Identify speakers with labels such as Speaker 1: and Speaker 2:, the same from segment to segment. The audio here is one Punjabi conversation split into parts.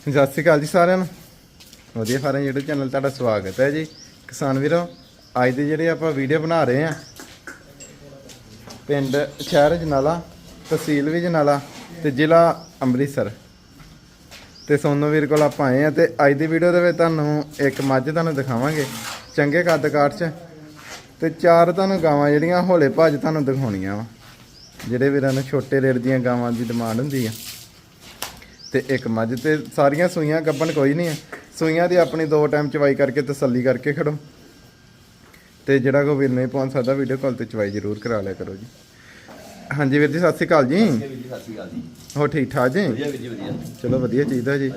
Speaker 1: ਸਤਿ ਸ਼੍ਰੀ ਅਕਾਲ ਜੀ ਸਾਰਿਆਂ ਨੂੰ। ਵਧੀਆ ਫਾਰਮ YouTube ਚੈਨਲ ਤੁਹਾਡਾ ਸਵਾਗਤ ਹੈ ਜੀ। ਕਿਸਾਨ ਵੀਰੋ, ਅੱਜ ਦੇ ਜਿਹੜੇ ਆਪਾਂ ਵੀਡੀਓ ਬਣਾ ਰਹੇ ਆ ਪਿੰਡ, ਸ਼ਹਿਰ ਜਨਾਲਾ, ਤਹਿਸੀਲ ਵੀ ਜਨਾਲਾ ਤੇ ਜ਼ਿਲ੍ਹਾ ਅੰਮ੍ਰਿਤਸਰ। ਤੇ ਸੋਨੂ ਵੀਰ ਕੋਲ ਆਪਾਂ ਆਏ ਆ ਤੇ ਅੱਜ ਦੀ ਵੀਡੀਓ ਦੇ ਵਿੱਚ ਤੁਹਾਨੂੰ ਇੱਕ ਮੱਝ ਤੁਹਾਨੂੰ ਦਿਖਾਵਾਂਗੇ, ਚੰਗੇ ਕੱਦ ਕਾਠ ਚ। ਤੇ ਚਾਰ ਤੁਹਾਨੂੰ ਗਾਵਾਂ ਜਿਹੜੀਆਂ ਹੌਲੇ ਭੱਜ ਤੁਹਾਨੂੰ ਦਿਖਾਉਣੀਆਂ ਵਾ, ਜਿਹੜੇ ਵੀਰਾਂ ਨੂੰ ਛੋਟੇ ਰੇਟ ਦੀਆਂ ਗਾਵਾਂ ਦੀ ਡਿਮਾਂਡ ਹੁੰਦੀ ਆ। ਤੇ ਇੱਕ ਮੱਝ ਤੇ ਸਾਰੀਆਂ ਸੂਈਆਂ ਗੱਬਣ ਕੋਈ ਨਹੀਂ ਹੈ ਸੂਈਆਂ ਦੀ ਆਪਣੀ ਦੋ ਟਾਈਮ ਚਵਾਈ ਕਰਕੇ ਤਸੱਲੀ ਕਰਕੇ ਖੜੋ। ਤੇ ਜਿਹੜਾ ਕੋ ਵੀਰ ਨਹੀਂ ਪਹੁੰਚ ਸਕਦਾ ਵੀਡੀਓ ਕਾਲ ਤੇ ਚਵਾਈ ਜ਼ਰੂਰ ਕਰਾ ਲਿਆ ਕਰੋ ਜੀ। ਹਾਂਜੀ ਵੀਰ ਜੀ ਸਤਿ ਸ਼੍ਰੀ ਅਕਾਲ ਜੀ। ਹੋ ਠੀਕ ਠਾਕ ਜੀ?
Speaker 2: ਵਧੀਆ ਵੀਰ ਜੀ ਵਧੀਆ।
Speaker 1: ਚਲੋ ਵਧੀਆ ਚਾਹੀਦਾ ਜੀ।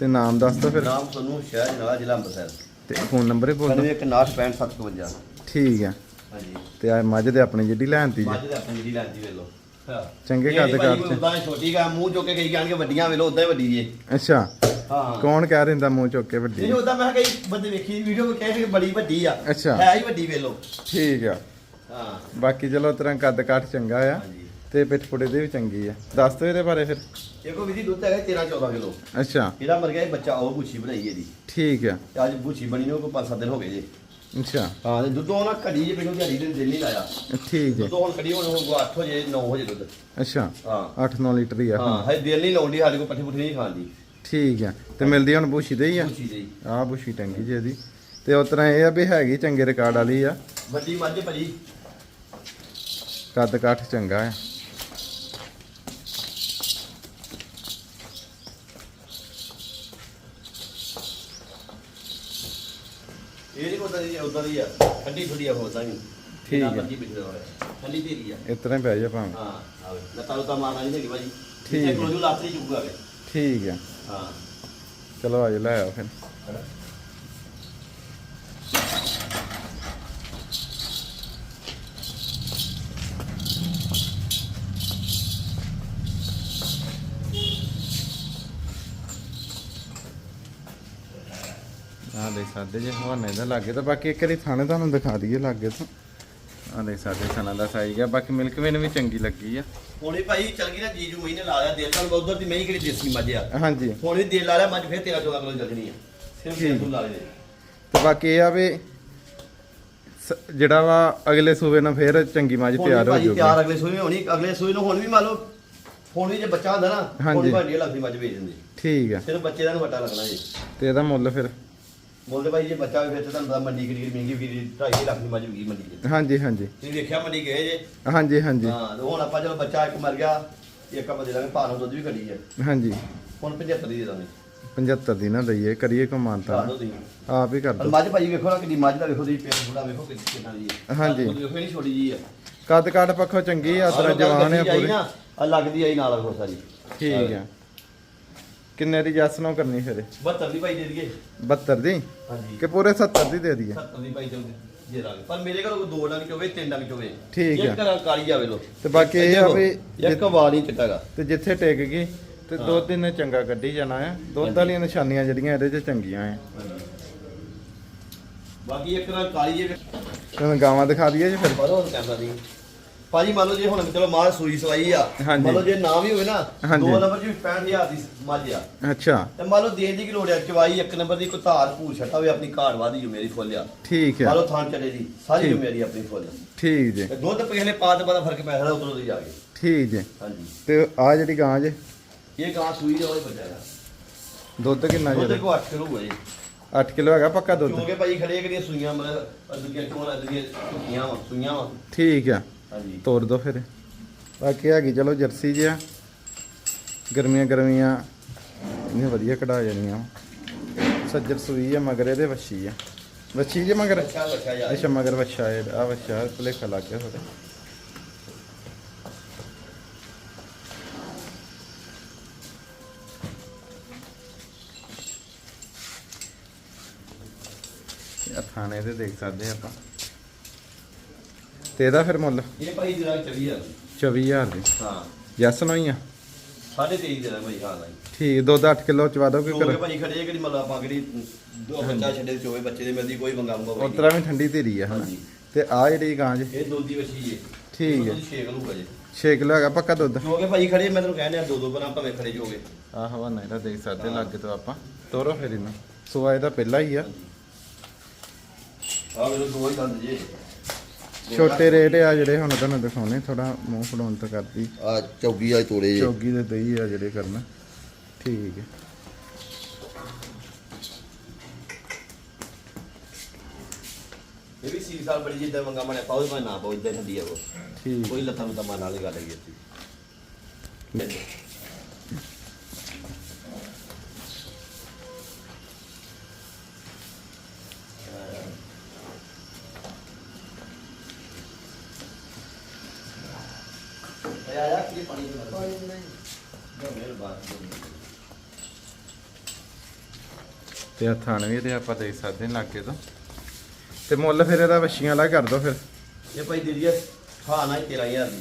Speaker 1: ਤੇ ਨਾਮ ਦੱਸ ਦਿਓ ਫਿਰ।
Speaker 2: ਨਾਮ ਤੁਹਾਨੂੰ ਸ਼ਹਿਰ ਜਨਾਲਾ ਜ਼ਿਲ੍ਹਾ ਅੰਮ੍ਰਿਤਸਰ।
Speaker 1: ਤੇ ਫੋਨ ਨੰਬਰ ਹੀ ਬੋਲ ਦਿਓ।
Speaker 2: 916557
Speaker 1: ਠੀਕ ਆ।
Speaker 2: ਹਾਂਜੀ।
Speaker 1: ਤੇ ਆ ਮੱਝ ਦੇ ਆਪਣੀ ਜਿਹੜੀ ਲੈਣਤੀ ਜੀ।
Speaker 2: ਮੱਝ ਦੇ ਆਪਣੀ ਜਿਹੜੀ ਲੈਂਦੀ ਵੇਲੋ ਹਾਂ
Speaker 1: ਚੰਗੇ ਕੱਦ
Speaker 2: ਕੋਈ
Speaker 1: ਚ।
Speaker 2: ਉਦਾਂ ਛੋਟੀ ਗਾ ਮੂੰਹ ਚੁੱਕ ਕੇ ਕਈ ਜਾਣਗੇ ਵੱਡੀਆਂ ਵੇਲੋ ਉਦਾਂ ਹੀ ਵੱਡੀ ਜੇ।
Speaker 1: ਅੱਛਾ।
Speaker 2: ਹਾਂ।
Speaker 1: ਕੌਣ ਕਹਿ ਦਿੰਦਾ ਮੂੰਹ ਚੁੱਕ ਕੇ ਵੱਡੀ?
Speaker 2: ਨਹੀਂ ਉਦਾਂ ਮੈਂ ਕਿਹਾ ਕਈ ਬੰਦੇ ਵੇਖੀ ਵੀਡੀਓ ਵਿੱਚ ਕਹੇ ਕਿ ਬੜੀ ਵੱਡੀ ਆ।
Speaker 1: ਅੱਛਾ।
Speaker 2: ਹੈ ਹੀ ਵੱਡੀ ਵੇਲੋ।
Speaker 1: ਠੀਕ ਆ।
Speaker 2: ਹਾਂ।
Speaker 1: ਬਾਕੀ ਚਲੋ ਤਰ੍ਹਾਂ ਕੱਦ ਕਾਠ ਚੰਗਾ ਆ ਤੇ ਪਿੱਠ ਪੁੜੇ ਦੇ ਵੀ ਚੰਗੀ ਆ। ਦੱਸ ਦਿਓ ਇਹਦੇ ਬਾਰੇ ਫਿਰ।
Speaker 2: ਦੇਖੋ ਵੀਰ ਜੀ ਦੁੱਧ ਹੈਗਾ 13 14 ਕਿਲੋ
Speaker 1: ਅੱਛਾ।
Speaker 2: ਇਹਦਾ ਮਰ ਗਿਆ ਇਹ ਬੱਚਾ ਉਹ ਬੁੱਛੀ ਬਣਾਈ ਇਹਦੀ।
Speaker 1: ਠੀਕ ਆ।
Speaker 2: ਅੱਜ ਬੁੱਛੀ ਬਣੀ ਨੂੰ ਕੋਈ 5-7 ਦਿਨ ਹੋ ਗਏ ਜੀ।
Speaker 1: ਅੱਛਾ।
Speaker 2: ਹਾਂ ਤੇ ਦੁੱਧ ਉਹ ਨਾ ਘੜੀ ਜੇ ਮੈਨੂੰ ਦਿਹਾੜੀ ਦੇ ਨਹੀਂ ਲਾਇਆ।
Speaker 1: ਠੀਕ
Speaker 2: ਦੁੱਧ
Speaker 1: ਹੈ
Speaker 2: ਹੁਣ ਘੜੀ ਹੁਣ ਹੁਣ 8 ਵਜੇ 9 ਵਜੇ ਦੁੱਧ।
Speaker 1: ਅੱਛਾ।
Speaker 2: ਹਾਂ।
Speaker 1: 8-9 ਲੀਟਰ ਹੀ ਆ।
Speaker 2: ਹਾਂ। ਹਜੇ ਦਿਲ ਨਹੀਂ ਲਾਉਂਦੀ ਸਾਡੇ ਕੋਲ ਪੱਠੇ ਪੁੱਠੇ ਨਹੀਂ ਖਾਂਦੀ।
Speaker 1: ਠੀਕ ਆ ਤੇ ਮਿਲਦੀ ਹੁਣ ਬੂਸ਼ੀ ਦੇ ਹੀ ਆ?
Speaker 2: ਪੁੱਛੀ ਜੀ
Speaker 1: ਆ ਬੂਸ਼ੀ ਟੰਗੀ ਜੀ ਇਹਦੀ। ਤੇ ਉਸ ਤਰ੍ਹਾਂ ਇਹ ਆ ਵੀ ਹੈਗੀ ਚੰਗੇ ਰਿਕਾਰਡ ਵਾਲੀ ਆ।
Speaker 2: ਵੱਡੀ ਮੱਝ ਭਾਜੀ
Speaker 1: ਕੱਦ ਕਾਠ ਚੰਗਾ ਆ
Speaker 2: ਦੀ ਉਦਾਂ ਆ ਠੰਡੀ ਆ
Speaker 1: ਠੀਕ
Speaker 2: ਪਿਛਲੇ ਵਾਲੇ ਠੰਡੀ ਆ।
Speaker 1: ਇਸ ਤਰ੍ਹਾਂ ਹੀ ਪੈ ਜਾ ਭਾਵੇਂ।
Speaker 2: ਹਾਂ ਆਵੇ। ਲੱਤਾਂ ਲੁੱਤਾਂ ਮਾਰਨਾ ਨਹੀਂ ਹੈਗੀ ਭਾਜੀ।
Speaker 1: ਠੀਕ
Speaker 2: ਠੀਕ
Speaker 1: ਹੈ।
Speaker 2: ਹੈ ਕੋਲੋਂ ਲਾਤਰੀ ਚੁੱਕੂਗਾ ਵੇ
Speaker 1: ਠੀਕ ਆ।
Speaker 2: ਹਾਂ।
Speaker 1: ਚਲੋ ਆਜੋ ਲੈ ਆਓ ਫਿਰ। ਆ ਦੇ ਸਾਡੇ ਜੇ ਹਵਾਨੇ ਦਾ ਲੱਗੇ ਤਾਂ ਬਾਕੀ ਇੱਕ ਵਾਰੀ ਥਾਣੇ ਤੁਹਾਨੂੰ ਦਿਖਾ ਦਈਏ ਲੱਗੇ ਤੋਂ। ਆ ਦੇ ਸਾਡੇ ਥਾਣਾ ਦਾ ਸਾਈਜ਼ ਗਿਆ ਬਾਕੀ ਮਿਲਕ ਵੇਨ ਵੀ ਚੰਗੀ ਲੱਗੀ ਆ।
Speaker 2: ਹੁਣੇ ਭਾਈ ਚੱਲ ਗਈ ਨਾ ਜੀਜੂ ਮਹੀਨੇ ਲਾ ਲਿਆ ਦਿਲ ਨਾਲ ਉਧਰ ਦੀ ਮੈਂ ਹੀ ਕਿਹੜੀ ਦੇਸੀ ਮੱਝ ਆ।
Speaker 1: ਹਾਂਜੀ।
Speaker 2: ਹੁਣ ਵੀ ਦਿਲ ਲਾ ਲਿਆ ਮੱਝ ਫੇਰ 13 14 ਕਿਲੋ ਆ। ਸਿਰਫ
Speaker 1: ਠੀਕ।
Speaker 2: ਲਾ ਲਏ
Speaker 1: ਤੇ ਬਾਕੀ ਇਹ ਆ ਵੀ ਸ- ਜਿਹੜਾ ਵਾ ਅਗਲੇ ਸੂਬੇ ਨਾਲ ਫੇਰ ਚੰਗੀ ਮੱਝ
Speaker 2: ਹੁਣ
Speaker 1: ਤਿਆਰ ਹੋ
Speaker 2: ਭਾਜੀ
Speaker 1: ਜਾਊਗੀ
Speaker 2: ਤਿਆਰ ਅਗਲੇ ਸੂਏ ਹੋਣੀ ਅਗਲੇ ਸੂਏ ਨੂੰ ਹੁਣ ਵੀ ਮੰਨ ਲਓ ਹੁਣ ਵੀ ਜੇ ਬੱਚਾ ਹੁੰਦਾ ਨਾ ਹੁਣ
Speaker 1: ਹਾਂਜੀ।
Speaker 2: ਵੀ ਭਾਜੀ ਲੱਖ ਦੀ ਮੱਝ ਵੇਚ ਦਿੰਦੇ।
Speaker 1: ਠੀਕ ਆ।
Speaker 2: ਸਿਰਫ ਬੱਚੇ ਦਾ ਨੂੰ ਵੱਟਾ ਲੱਗਣਾ ਜੀ।
Speaker 1: ਤੇ ਇਹਦਾ ਮੁੱਲ ਫਿਰ?
Speaker 2: ਬੋਲਦੇ ਭਾਈ ਜੇ ਬੱਚਾ ਵੀ ਫਿਰ ਤੇ ਤੁਹਾਨੂੰ ਪਤਾ ਮੰਡੀ ਕਿਹੜੀ ਕਿਹੜੀ ਮਹਿੰਗੀ ਵਿਕੀ 2.5 ਲੱਖ ਦੀ ਮੱਝ ਵਿਕੀ ਮੰਡੀ 'ਚ।
Speaker 1: ਹਾਂਜੀ ਹਾਂਜੀ।
Speaker 2: ਤੁਸੀਂ ਵੇਖਿਆ ਮੰਡੀ ਗਏ ਜੇ?
Speaker 1: ਹਾਂਜੀ ਹਾਂਜੀ।
Speaker 2: ਹਾਂ ਤੇ ਹੁਣ ਆਪਾਂ ਚਲੋ ਬੱਚਾ ਇੱਕ ਮਰ ਗਿਆ ਇੱਕ ਆਪਾਂ ਦੇ ਦਾਂਗੇ ਭਾਰ ਦੁੱਧ ਵੀ ਘਟੀ ਹੈ
Speaker 1: ਹਾਂਜੀ।
Speaker 2: ਹੁਣ 75 ਦੀ ਦੇ ਦਾਂਗੇ।
Speaker 1: 75 ਦੀ ਨਾ ਦਈਏ ਕਰੀਏ ਕੋ ਮਾਨਤਾ।
Speaker 2: ਭਾਰ ਨੂੰ ਦੀ
Speaker 1: ਆਪ ਹੀ ਕਰ
Speaker 2: ਪਰ
Speaker 1: ਦੋ
Speaker 2: ਮੱਝ ਭਾਈ ਵੇਖੋ ਨਾ ਕਿੰਨੀ ਮੱਝ ਦਾ ਵੇਖੋ ਦੀ ਪੇਟ ਥੋੜਾ ਵੇਖੋ ਕਿੰਨੀ ਕਿੰਨਾ ਦੀ ਹੈ
Speaker 1: ਹਾਂਜੀ।
Speaker 2: ਦੁੱਧ ਵੇਖੋ ਨਹੀਂ ਛੋਟੀ ਜੀ ਹੈ
Speaker 1: ਕੱਦ ਕਾਠ ਪੱਖੋਂ ਚੰਗੀ ਆ ਤਰਾ ਜਵਾਨ ਆ ਪੂਰੀ।
Speaker 2: ਆ ਲੱਗਦੀ ਆਈ ਨਾਲ ਵੇਖੋ ਸਾਰੀ।
Speaker 1: ਠੀਕ ਆ। ਕਿੰਨੇ ਦੀ ਜੱਸ ਨੂੰ ਕਰਨੀ ਫਿਰ?
Speaker 2: 72 ਦੀ ਭਾਈ ਦੇ ਦਈਏ।
Speaker 1: 72 ਦੀ?
Speaker 2: ਹਾਂਜੀ।
Speaker 1: ਕਿ ਪੂਰੇ 70 ਦੀ ਦੇ ਦਈਏ?
Speaker 2: 70 ਦੀ ਭਾਈ ਦੇ ਦੇ ਦਾਂਗੇ। ਪਰ ਮੇਰੇ ਕੋਈ ਦੋ ਡੰਗ ਚੋਵੇ ਤਿੰਨ ਡੰਗ ਚੋਵੇ
Speaker 1: ਠੀਕ
Speaker 2: ਇੱਕ
Speaker 1: ਹੈ।
Speaker 2: ਘਰਾਂ ਕਾਲੀ ਜਾਵੇ ਲੋ।
Speaker 1: ਤੇ ਬਾਕੀ ਇਹ ਆ ਵੀ
Speaker 2: ਇੱਕ ਵਾਰ ਨਹੀਂ ਚਿੱਟਾਗਾ
Speaker 1: ਤੇ ਜਿੱਥੇ ਟਿਕ ਗਈ ਤੇ ਦੁੱਧ ਇਹਨੇ ਚੰਗਾ ਕੱਢੀ ਜਾਣਾ ਆ। ਦੁੱਧ ਵਾਲੀਆਂ ਨਿਸ਼ਾਨੀਆਂ ਜਿਹੜੀਆਂ ਇਹਦੇ 'ਚ ਚੰਗੀਆਂ ਆ।
Speaker 2: ਬਾਕੀ ਇੱਕ ਘਰਾਂ ਕਾਲੀ ਜੇ
Speaker 1: ਗਾਵਾਂ ਦਿਖਾ ਦਈਏ ਜੀ ਫਿਰ।
Speaker 2: ਬਰੋ ਕੈਮਰਾ ਦੀ। ਭਾਜੀ ਮੰਨ ਲਓ ਜੇ ਹੁਣ ਚਲੋ ਮਾਂ ਸੂਈ ਸਵਾਈ ਆ
Speaker 1: ਹਾਂਜੀ।
Speaker 2: ਮੰਨ ਲਓ ਜੇ ਨਾ ਵੀ ਹੋਵੇ ਨਾ
Speaker 1: ਹਾਂਜੀ।
Speaker 2: ਦੋ ਨੰਬਰ ਚ ਵੀ 65000 ਦੀ ਮੱਝ ਆ।
Speaker 1: ਅੱਛਾ।
Speaker 2: ਤੇ ਮੰਨ ਲਓ ਦੇਣ ਦੀ ਕੀ ਲੋੜ ਆ ਚਵਾਈ ਇੱਕ ਨੰਬਰ ਦੀ ਕੋਈ ਧਾਰ ਭੂਰ ਛੱਟਾ ਹੋਵੇ ਆਪਣੀ ਘਾੜ ਵਾਦੀ ਜ਼ਿੰਮੇਵਾਰੀ ਫੁੱਲ ਆ।
Speaker 1: ਠੀਕ
Speaker 2: ਮੰਨ ਲਓ ਥਾਂ ਚਲੇ ਦੀ ਸਾਰੀ
Speaker 1: ਠੀਕ।
Speaker 2: ਜ਼ਿੰਮੇਵਾਰੀ ਆਪਣੀ ਫੁੱਲ ਆ।
Speaker 1: ਠੀਕ ਜੀ।
Speaker 2: ਤੇ ਦੁੱਧ ਪਿਛਲੇ ਪਾਤ ਬਾਦਾ ਫ਼ਰਕ ਪੈ ਸਕਦਾ ਉਧਰੋਂ ਦੀ ਜਾ ਕੇ।
Speaker 1: ਠੀਕ ਜੀ।
Speaker 2: ਹਾਂਜੀ।
Speaker 1: ਤੇ ਆ ਜਿਹੜੀ ਗਾਂ ਜੇ?
Speaker 2: ਇਹ ਗਾਂ ਸੂਈ ਦੇ ਵਾਲੇ ਬੱਚਾ ਹੈ
Speaker 1: ਦੁੱਧ ਕਿੰਨਾ ਜਿਹੜਾ
Speaker 2: ਕੋ 8 ਕਿਲੋ ਹੋਏ
Speaker 1: 8 ਕਿਲੋ ਹੈਗਾ ਪੱਕਾ ਦੁੱਧ?
Speaker 2: ਕਿਉਂਕਿ ਭਾਈ ਖੜੇ ਕਿਹੜੀਆਂ ਸੂਈਆਂ ਮਤਲਬ ਅਦੁੱਗੀਆਂ ਚੋਣ ਅਦੁੱਗੀਆਂ ਝੁਕੀਆਂ ਵਾ ਸੂਈਆਂ ਵਾ।
Speaker 1: ਠੀਕ ਆ।
Speaker 2: ਹਾਂਜੀ।
Speaker 1: ਤੋੜ ਦੋ ਫਿਰ। ਬਾਕੀ ਹੈਗੀ ਚਲੋ ਜਰਸੀ ਜਿਆ ਗਰਮੀਆਂ ਗਰਮੀਆਂ ਇਹਨੇ ਵਧੀਆ ਕਢਾ ਜਾਣੀਆਂ। ਸੱਜਰ ਸੂਈ ਆ ਮਗਰ ਇਹਦੇ ਵੱਛੀ ਆ। ਵੱਛੀ ਜੇ ਮਗਰ?
Speaker 2: ਅੱਛਾ
Speaker 1: ਮਗਰ ਵੱਛਾ ਹੈ ਆ ਵੱਛਾ ਭੁਲੇਖਾ ਲੱਗ ਗਿਆ ਇਹ ਥਾਣੇ ਤੇ ਦੇਖ ਸਕਦੇ ਆਪਾਂ। ਤੇ ਇਹਦਾ ਫਿਰ ਮੁੱਲ?
Speaker 2: ਇਹ ਭਾਈ ਜਿਹੜਾ ਚਵੀ ਆ
Speaker 1: 24000 ਦੀ।
Speaker 2: ਹਾਂ।
Speaker 1: ਯੈਸ ਨੋ ਹੀ ਆ?
Speaker 2: ਸਾਢੇ 23 ਦੇ ਦਾ ਭਾਈ ਹਾਂ ਭਾਈ।
Speaker 1: ਠੀਕ ਦੁੱਧ 8 ਕਿਲੋ ਚਵਾ ਦੋ ਕਿ
Speaker 2: ਕਿਉਂਕਿ
Speaker 1: ਕਰ
Speaker 2: ਭਾਈ ਖੜੇ ਕਿਹੜੀ ਆਪਾਂ ਕਿਹੜੀ ਦੋ ਬੱਚਾ ਛੱਡੇ ਚੋਵੇ ਬੱਚੇ ਦੇ ਮਿਲਦੀ ਕੋਈ ਮੰਗਾ ਮੰਗਾ ਭਾਈ।
Speaker 1: ਉਤਰਾ ਵੀ ਠੰਡੀ ਧੀਰੀ ਆ ਹਨਾ?
Speaker 2: ਹਾਂਜੀ।
Speaker 1: ਤੇ ਆ ਜਿਹੜੀ ਗਾਂ ਜੇ?
Speaker 2: ਇਹ ਦੁੱਧ ਦੀ ਵਛੀ ਜੇ।
Speaker 1: ਠੀਕ ਹੈ।
Speaker 2: ਦੁੱਧ ਛੇ ਕਿਲੋ ਜੀ।
Speaker 1: 6 ਕਿਲੋ ਹੈਗਾ ਪੱਕਾ ਦੁੱਧ?
Speaker 2: ਕਿਉਂਕਿ ਭਾਈ ਖੜੇ ਮੈਂ ਤੈਨੂੰ ਕਹਿੰਦੇ ਆ ਦੋ ਦੋ ਬਰਾਂ ਭਾਵੇਂ ਖੜੇ ਜੋਗੇ।
Speaker 1: ਆਹ ਹਵਾਨਾ ਇਹਦਾ ਦੇਖ ਸਕਦੇ ਲੱਗੇ ਤੋਂ ਆਪਾਂ। ਤੋਰੋ ਫਿਰ ਇਹਨੂੰ। ਸੂਆ ਇਹਦਾ ਪਹਿਲਾ ਹੀ ਆ।
Speaker 2: ਆ ਮੇਰੇ ਦੋ ਹੀ ਦੰਦ ਜੇ।
Speaker 1: ਛੋਟੇ ਰੇਟ ਆ ਜਿਹੜੇ ਹੁਣ ਤੁਹਾਨੂੰ ਦਿਖਾਉਣੇ ਥੋੜਾ ਮੂੰਹ ਫੜਾਉਣ ਤੋਂ ਕਰਦੀ।
Speaker 2: ਆ ਚੌਗੀ ਆ ਤੋੜੇ ਜੇ।
Speaker 1: ਚੌਗੀ ਦੇ ਦਹੀਂ ਆ ਜਿਹੜੇ ਕਰਨਾ। ਠੀਕ ਹੈ।
Speaker 2: ਇਹ ਵੀ ਸੀ ਸਾਲ ਬੜੀ ਜਿੱਦਾਂ ਮੰਗਾ ਮਣੇ ਪਾਉ ਮੈਂ ਨਾ ਪਾਉ ਇਦਾਂ ਹੁੰਦੀ ਆ ਉਹ।
Speaker 1: ਠੀਕ।
Speaker 2: ਕੋਈ ਲੱਤਾਂ ਨੂੰ ਮਾਰ ਵਾਲੀ ਗੱਲ ਹੈਗੀ ਇੱਥੇ। ਪਾਣੀ ਦੇ ਪਾਣੀ ਨਹੀਂ ਬਾਤ
Speaker 1: ਤੇ ਆ ਥਣ ਵੀ ਤੇ ਆਪਾਂ ਦੇਖ ਸਕਦੇ ਹਾਂ ਲਾਗੇ ਤੋਂ। ਤੇ ਮੁੱਲ ਫਿਰ ਇਹਦਾ ਵੱਛੀਆਂ ਵਾਲਾ ਕਰ ਦੋ ਫਿਰ।
Speaker 2: ਇਹ ਭਾਈ ਦੇ ਦਿਆ ਹਾਂ ਨਾ 13000 ਦੀ।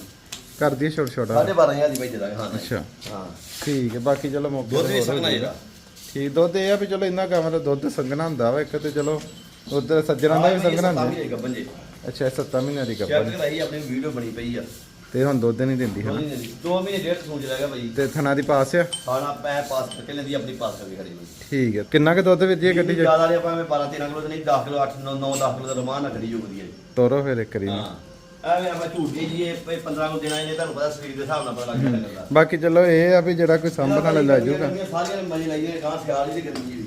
Speaker 1: ਕਰ ਦਈਏ ਛੋਟਾ ਛੋਟਾ।
Speaker 2: ਸਾਢੇ 12000 ਦੀ ਭਾਈ ਦੇ ਦਾਂਗੇ ਹਾਂ
Speaker 1: ਅੱਛਾ।
Speaker 2: ਹਾਂ।
Speaker 1: ਠੀਕ ਹੈ ਬਾਕੀ ਚਲੋ ਮੌਕੇ
Speaker 2: ਦੁੱਧ
Speaker 1: ਤੇ
Speaker 2: ਵੀ
Speaker 1: ਹੋਰ ਹੋ
Speaker 2: ਸਕਣਾ
Speaker 1: ਜਾਊਗਾ।
Speaker 2: ਇਹਦਾ।
Speaker 1: ਠੀਕ ਦੁੱਧ ਇਹ ਆ ਵੀ ਚਲੋ ਇੰਨਾ ਕੰਮ ਦਾ ਦੁੱਧ ਸੰਘਣਾ ਹੁੰਦਾ ਵਾ ਇੱਕ ਤੇ ਚਲੋ ਉਧਰ ਸੱਜਣਾ ਦਾ ਵੀ ਸੰਘਣਾ ਹੁੰਦਾ। ਅੱਛਾ 7 ਮਹੀਨਿਆਂ ਦੀ
Speaker 2: ਚੈੱਕ
Speaker 1: ਕੱਪੜ
Speaker 2: ਕਰਾਈ ਆਪਣੀ ਵੀਡੀਓ ਬਣੀ ਪਈ ਆ।
Speaker 1: ਤੇ ਹੁਣ ਦੁੱਧ ਨਹੀਂ ਦਿੰਦੀ ਹੈ
Speaker 2: ਦੀ ਦੋ ਮਹੀਨੇ ਡੇਢ ਸੂਚ ਰਹਿ ਗਿਆ ਭਾਈ
Speaker 1: ਤੇ ਥਣਾ ਦੀ ਪਾਸ ਆ?
Speaker 2: ਖਾਣਾ ਪੈ ਪਾਸ ਕਰਕੇ ਲੈਂਦੀ ਆਪਣੀ ਪਾਸ ਕਰਕੇ ਖੜੀ ਭਾਈ
Speaker 1: ਠੀਕ ਹੈ ਕਿੰਨਾ ਕੁ ਦੁੱਧ ਵਿੱਚ ਇਹ ਗੱਡੀ ਚ?
Speaker 2: ਜ਼ਿਆਦਾ ਨਹੀਂ ਆਪਾਂ 12 13 ਕਿਲੋ ਤੇ ਨਹੀਂ 10 ਕਿਲੋ 8 9 9 10 ਕਿਲੋ ਦਾ ਰਮਾਨ ਨਾ ਖੜੀ ਜੋ ਵਧੀਆ ਜੀ।
Speaker 1: ਤੋਰੋ ਫਿਰ ਇੱਕ ਰੀ
Speaker 2: ਹਾਂ। ਐਵੇਂ ਆਪਾਂ ਝੂਠ ਜੀ ਜੀ ਇਹ 15 ਕਿਲੋ ਦੇਣਾ ਇਹਨੇ ਤੁਹਾਨੂੰ ਪਤਾ ਸਰੀਰ ਦੇ ਹਿਸਾਬ ਨਾਲ ਪਤਾ ਲੱਗ ਜਾਂਦਾ
Speaker 1: ਬਾਕੀ ਚਲੋ ਇਹ ਆ ਵੀ ਜਿਹੜਾ ਕੋਈ ਸਾਂਭਣ ਵਾਲਾ ਲੈ ਜਾਊਗਾ।
Speaker 2: ਸਾਰੀਆਂ ਨੇ ਮਜ਼ੇ ਲਾਈਏ ਗਾਂ ਸਿਆਲ ਦੀ ਤੇ ਗਰਮੀ ਵੀ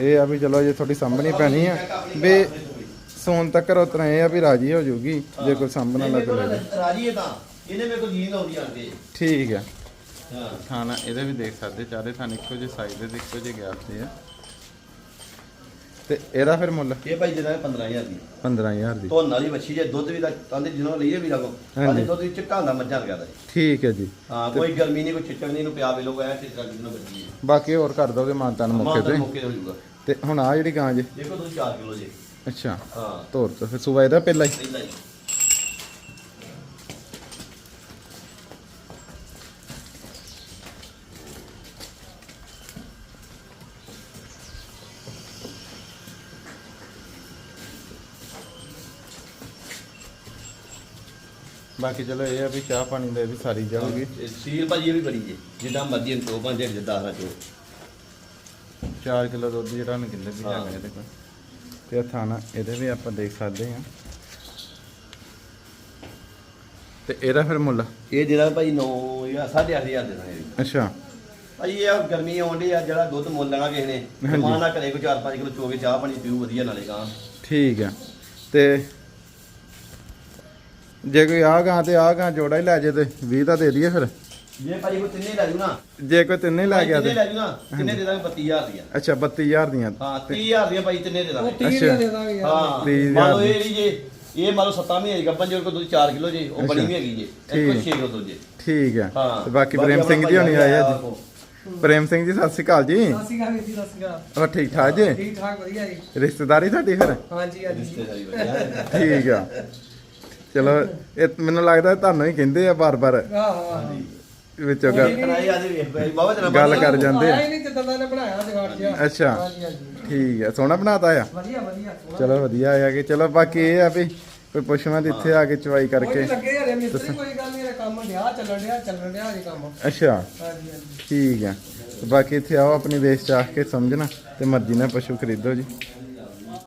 Speaker 1: ਇਹ ਆ ਵੀ ਚਲੋ ਜੇ ਥੋੜੀ ਸਾਂਭਣੀ ਪੈਣੀ ਆ ਵੀ ਸੋਨ ਤੱਕ ਉਤਰਾ ਇਹ ਆ ਵੀ ਰਾਜੀ ਹੋ ਜਾਊਗੀ ਜੇ ਕੋਈ ਸਾਂਭਣ ਵਾਲਾ ਕੋਈ ਲੈ ਜਾਊ।
Speaker 2: ਰਾਜੀ ਹੈ ਤਾਂ ਇਹਨੇ ਮੇਰੇ ਕੋਲ ਜੀਨ ਆਉਂਦੀ ਆਂਦੇ
Speaker 1: ਠੀਕ ਹੈ
Speaker 2: ਹਾਂ।
Speaker 1: ਖਾਣਾ ਇਹਦੇ ਵੀ ਦੇਖ ਸਕਦੇ ਚਾਰੇ ਥਾਨ ਇੱਕੋ ਜਿਹੇ ਸਾਈਜ਼ ਦੇ ਤੇ ਇੱਕੋ ਜਿਹੇ ਗੈਪ ਤੇ ਆ। ਤੇ ਇਹਦਾ ਫਿਰ ਮੁੱਲ?
Speaker 2: ਇਹ ਭਾਈ ਜਿਹੜਾ 15000 ਦੀ
Speaker 1: 15000 ਦੀ।
Speaker 2: ਧੋਨ ਵਾਲੀ ਵੱਛੀ ਜੇ ਦੁੱਧ ਵੀ ਤਾਂ ਕਹਿੰਦੇ ਜਿਹਨਾਂ ਲਈਏ ਵੀ ਲੱਗੋ। ਆਦੇ ਦੁੱਧ ਵੀ ਚਿੱਟਾ ਹੁੰਦਾ ਮੱਝਾਂ ਲਗਾਦਾ
Speaker 1: ਠੀਕ ਹੈ ਜੀ।
Speaker 2: ਹਾਂ ਕੋਈ ਗਰਮੀ ਨਹੀਂ ਕੋਈ ਚਿੱਟਾ ਨਹੀਂ ਨੂੰ ਪਿਆ ਵੇ ਲੋਕ ਐ ਚਿੱਟਾ ਜਿਹਨਾਂ ਬੱਜੀ ਹੈ।
Speaker 1: ਬਾਕੀ ਹੋਰ ਕਰ ਦੋਗੇ ਮਾਨਤਾਨ ਮੌਕੇ
Speaker 2: ਦਾ
Speaker 1: ਤੇ?
Speaker 2: ਮੌਕੇ ਤੇ ਹੋ ਜਾਊਗਾ।
Speaker 1: ਤੇ ਹੁਣ ਆ ਜਿਹੜੀ ਗਾਂ ਜੇ?
Speaker 2: ਦੇਖੋ ਤੁਸੀਂ 4 ਕਿਲੋ ਜੇ।
Speaker 1: ਅੱਛਾ।
Speaker 2: ਹਾਂ।
Speaker 1: ਤੋਰ ਤੋਂ ਫਿਰ ਸੂਬਾ ਇਹਦਾ ਪਹਿਲਾਂ ਹੀ।
Speaker 2: ਪਹਿਲਾਂ ਹੀ।
Speaker 1: ਬਾਕੀ ਚਲੋ ਇਹ ਆ ਵੀ ਚਾਹ ਪਾਣੀ ਦਾ ਇਹ ਵੀ ਸਾਰੀ ਜਾਊਗੀ।
Speaker 2: ਇਹ ਸੀਲ ਭਾਜੀ ਇਹ ਵੀ ਬੜੀ ਜੇ ਜਿੱਦਾਂ ਮਰਜ਼ੀ ਇਹਨੂੰ ਚੋ ਜਿੱਦਾਂ ਹਰਾ ਚੋ
Speaker 1: 4 ਕਿਲੋ ਦੁੱਧ ਜਿਹੜਾ ਉਹਨੂੰ ਕਿੰਨੇ ਵੀ। ਹੈਗਾ ਇਹਦੇ ਕੋਲ ਤੇ ਥਾਣਾ ਇਹਦੇ ਵੀ ਆਪਾਂ ਦੇਖ ਸਕਦੇ ਹਾਂ। ਤੇ ਇਹਦਾ ਫਿਰ ਮੁੱਲ?
Speaker 2: ਇਹ ਜਿਹੜਾ ਭਾਈ 9 ਜਾਂ 8500 ਦੇ ਦਾਂਗੇ
Speaker 1: ਅੱਛਾ।
Speaker 2: ਭਾਈ ਇਹ ਗਰਮੀ ਆਉਂਦੀ ਆ ਜਿਹੜਾ ਦੁੱਧ ਮੁੱਲ ਲੈਣਾ ਕਿਸੇ ਨੇ। ਮਾਂ ਨਾ ਕਰੇ ਕੋਈ 4-5 ਕਿਲੋ ਚੋ ਕੇ ਚਾਹ ਪਾਣੀ ਪੀਊ ਵਧੀਆ ਨਾਲੇ ਗਾਂ।
Speaker 1: ਠੀਕ ਆ। ਤੇ ਜੇ ਕੋਈ ਆ ਗਾਂ ਤੇ ਆ ਗਾਂ ਜੋੜਾ ਹੀ ਲੈ ਜੇ ਤੇ 20 ਦਾ ਦੇ ਦਈਏ ਫਿਰ।
Speaker 2: ਜੇ ਭਾਜੀ ਕੋਈ ਤਿੰਨੇ ਲੈ ਜੂ ਨਾ।
Speaker 1: ਜੇ ਕੋਈ ਤਿੰਨੇ ਲੈ ਗਿਆ
Speaker 2: ਤਿੰਨੇ
Speaker 1: ਤੇ
Speaker 2: ਲੈ ਜੂ ਨਾ ਤਿੰਨੇ ਦੇ ਦਾਂਗੇ 32000 ਦੀਆਂ।
Speaker 1: ਅੱਛਾ 32000 ਦੀਆਂ।
Speaker 2: ਹਾਂ 30000 ਦੀਆਂ ਭਾਈ ਤਿੰਨੇ ਦੇ ਦਾਂਗੇ।
Speaker 1: ਅੱਛਾ।
Speaker 2: ਹਾਂ
Speaker 1: ਤੀਹ ਹਜ਼ਾਰ
Speaker 2: ਮੰਨ ਲਓ
Speaker 1: ਦੀ।
Speaker 2: ਇਹ ਜੇ ਇਹ ਮੰਨ ਲਓ 7 ਮਹੀਨੇ ਦੀ ਗੱਬਨ ਜੇ ਦੁੱਧ 4 ਕਿਲੋ ਜੇ ਉਹ ਬਣੀ ਵੀ ਹੈਗੀ ਜੇ
Speaker 1: ਠੀਕ।
Speaker 2: ਇੱਕ 6 ਕਿਲੋ ਦੁੱਧ ਜੇ
Speaker 1: ਠੀਕ
Speaker 2: ਹਾਂ।
Speaker 1: ਤੇ ਬਾਕੀ ਪ੍ਰੇਮ ਸਿੰਘ ਜੀ ਹੋਣੀ ਆਏ ਆ ਜੀ। ਪ੍ਰੇਮ ਸਿੰਘ ਜੀ ਸਤਿ ਸ਼੍ਰੀ ਅਕਾਲ ਜੀ।
Speaker 3: ਸਤਿ ਸ਼੍ਰੀ ਅਕਾਲ ਵੀਰ ਜੀ ਸਤਿ ਸ਼੍ਰੀ ਅਕਾਲ।
Speaker 1: ਹੋਰ ਠੀਕ ਠਾਕ ਜੀ?
Speaker 3: ਠੀਕ ਠਾਕ ਵਧੀਆ ਜੀ।
Speaker 1: ਰਿਸ਼ਤੇਦਾਰੀ ਤੁਹਾਡੀ ਫਿਰ?
Speaker 3: ਹਾਂਜੀ ਹਾਂਜੀ।
Speaker 2: ਰਿਸ਼ਤੇਦਾਰੀ ਵਧੀਆ।
Speaker 1: ਠੀਕ ਆ। ਚਲੋ ਇਹ ਮੈਨੂੰ ਲੱਗਦਾ ਤੁਹਾਨੂੰ ਹੀ ਕਹਿੰਦੇ ਆ ਬਾਰ-ਬਾਰ
Speaker 3: ਆਹ ਹਾਂ
Speaker 1: ਵਿੱਚੋਂ ਗੱਲ
Speaker 2: ਕਰਾਈ ਆਦੇ ਵੇਖ ਭਾਈ ਬਾਬਾ ਤੇਰਾ
Speaker 1: ਗੱਲ ਕਰ ਜਾਂਦੇ ਆ।
Speaker 3: ਹੀ ਨਹੀਂ ਜਿੱਦਾਂ ਦਾ ਇਹਨੇ ਬਣਾਇਆ ਜਗਾੜ ਜਿਹਾ।
Speaker 1: ਅੱਛਾ।
Speaker 3: ਹਾਂਜੀ ਹਾਂਜੀ।
Speaker 1: ਠੀਕ ਆ। ਸੋਹਣਾ ਬਣਾਤਾ ਆ?
Speaker 3: ਵਧੀਆ ਵਧੀਆ ਸੋਹਣਾ।
Speaker 1: ਚਲੋ ਵਧੀਆ ਆ ਕਿ ਚਲੋ ਬਾਕੀ ਇਹ ਆ ਵੀ ਕੋਈ ਪੁੱਛਵਾਂ ਤੇ ਇੱਥੇ ਆ ਕੇ ਚਵਾਈ
Speaker 3: ਕੋਈ
Speaker 1: ਕਰਕੇ।
Speaker 3: ਨੀ ਲੱਗੇ ਹਰੇ ਮਿਸਤਰੀ ਕੋਈ ਗੱਲ ਨਹੀਂ ਇਹ ਕੰਮ ਡਿਆ ਚੱਲਣ ਡਿਆ ਚੱਲਣ ਡਿਆ ਜੀ ਕੰਮ।
Speaker 1: ਅੱਛਾ।
Speaker 3: ਹਾਂਜੀ ਹਾਂਜੀ।
Speaker 1: ਠੀਕ ਆ। ਤੇ ਬਾਕੀ ਇੱਥੇ ਆਓ ਆਪਣੀ ਵੇਚ ਚਾਹ ਕੇ ਸਮਝਣਾ ਤੇ ਮਰਜ਼ੀ ਨਾਲ ਪਸ਼ੂ ਖਰੀਦੋ ਜੀ।